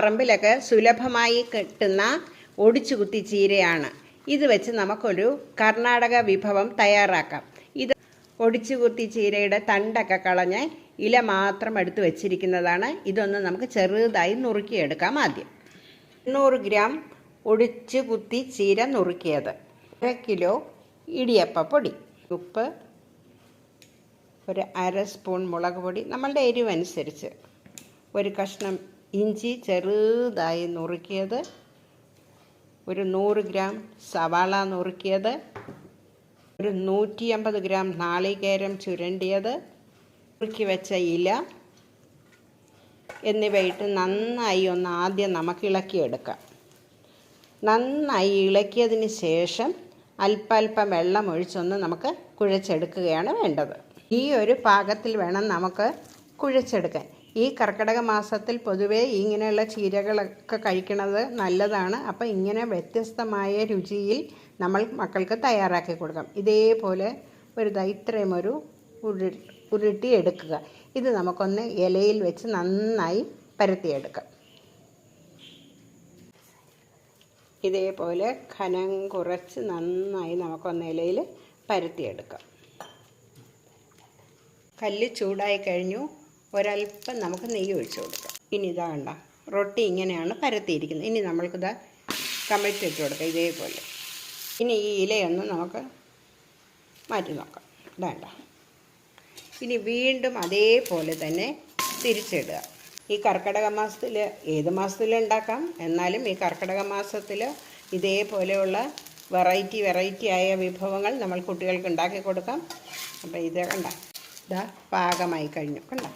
പറമ്പിലൊക്കെ സുലഭമായി കിട്ടുന്ന ഒടിച്ചുകുത്തി ചീരയാണ്. ഇത് വെച്ച് നമുക്കൊരു കർണാടക വിഭവം തയ്യാറാക്കാം. ഇത് ഒടിച്ചുകുത്തി ചീരയുടെ തണ്ടൊക്കെ കളഞ്ഞ് ഇല മാത്രം എടുത്ത് വെച്ചിരിക്കുന്നതാണ്. ഇതൊന്ന് നമുക്ക് ചെറുതായി നുറുക്കിയെടുക്കാം ആദ്യം. എണ്ണൂറ് ഗ്രാം ഒടിച്ചു കുത്തി ചീര നുറുക്കിയത്. അര കിലോ ഇടിയപ്പപ്പൊടി ഉപ്പ്. ഒരു അര സ്പൂൺ മുളക് പൊടി. നമ്മളുടെ എരിവനുസരിച്ച്. ഒരു കഷ്ണം ഇഞ്ചി ചെറുതായി നുറുക്കിയത്. ഒരു നൂറ് ഗ്രാം സവാള നുറുക്കിയത്. ഒരു നൂറ്റി അമ്പത് ഗ്രാം നാളികേരം ചുരണ്ടിയത്. നുറുക്കി വെച്ച ഇല. എന്നിവയിട്ട് നന്നായി ഒന്ന് ആദ്യം നമുക്ക് ഇളക്കിയെടുക്കാം. നന്നായി ഇളക്കിയതിന് ശേഷം അല്പാൽപ്പം വെള്ളം ഒഴിച്ചൊന്ന് നമുക്ക് കുഴച്ചെടുക്കുകയാണ് വേണ്ടത്. ഈ ഒരു പാകത്തിൽ വേണം നമുക്ക് കുഴച്ചെടുക്കാൻ. ഈ കർക്കിടക മാസത്തിൽ പൊതുവേ ഇങ്ങനെയുള്ള ചീരകളൊക്കെ കഴിക്കുന്നത് നല്ലതാണ്. അപ്പോൾ ഇങ്ങനെ വ്യത്യസ്തമായ രുചിയിൽ നമ്മൾ മക്കൾക്ക് തയ്യാറാക്കി കൊടുക്കാം. ഇതേപോലെ ഒരു ഇത്രയും ഒരു ഉരു ഉരുട്ടി എടുക്കുക ഇത് നമുക്കൊന്ന് ഇലയിൽ വെച്ച് നന്നായി പരത്തിയെടുക്കാം. ഇതേപോലെ ഖനം കുറച്ച് നന്നായി നമുക്കൊന്ന് ഇലയിൽ പരത്തിയെടുക്കാം. കല്ല് ചൂടായി കഴിഞ്ഞു. ഒരല്പം നമുക്ക് നെയ്യ് ഒഴിച്ച് കൊടുക്കാം. ഇനി ഇതാ കണ്ട റൊട്ടി ഇങ്ങനെയാണ് പരത്തിയിരിക്കുന്നത്. ഇനി നമ്മൾക്കിത് കമിഴ്ത്തിട്ട് കൊടുക്കാം ഇതേപോലെ. ഇനി ഈ ഇലയൊന്ന് നമുക്ക് മാറ്റി നോക്കാം. വേണ്ട ഇനി വീണ്ടും അതേപോലെ തന്നെ തിരിച്ചിടുക. ഈ കർക്കിടക മാസത്തിൽ ഏത് മാസത്തിൽ ഉണ്ടാക്കാം? എന്നാലും ഈ കർക്കിടക മാസത്തിൽ ഇതേപോലെയുള്ള വെറൈറ്റി വെറൈറ്റി ആയ വിഭവങ്ങൾ നമ്മൾ കുട്ടികൾക്ക് ഉണ്ടാക്കി കൊടുക്കാം. അപ്പോൾ ഇത് കണ്ട ഇതാ പാകമായി കഴിഞ്ഞു. കണ്ട?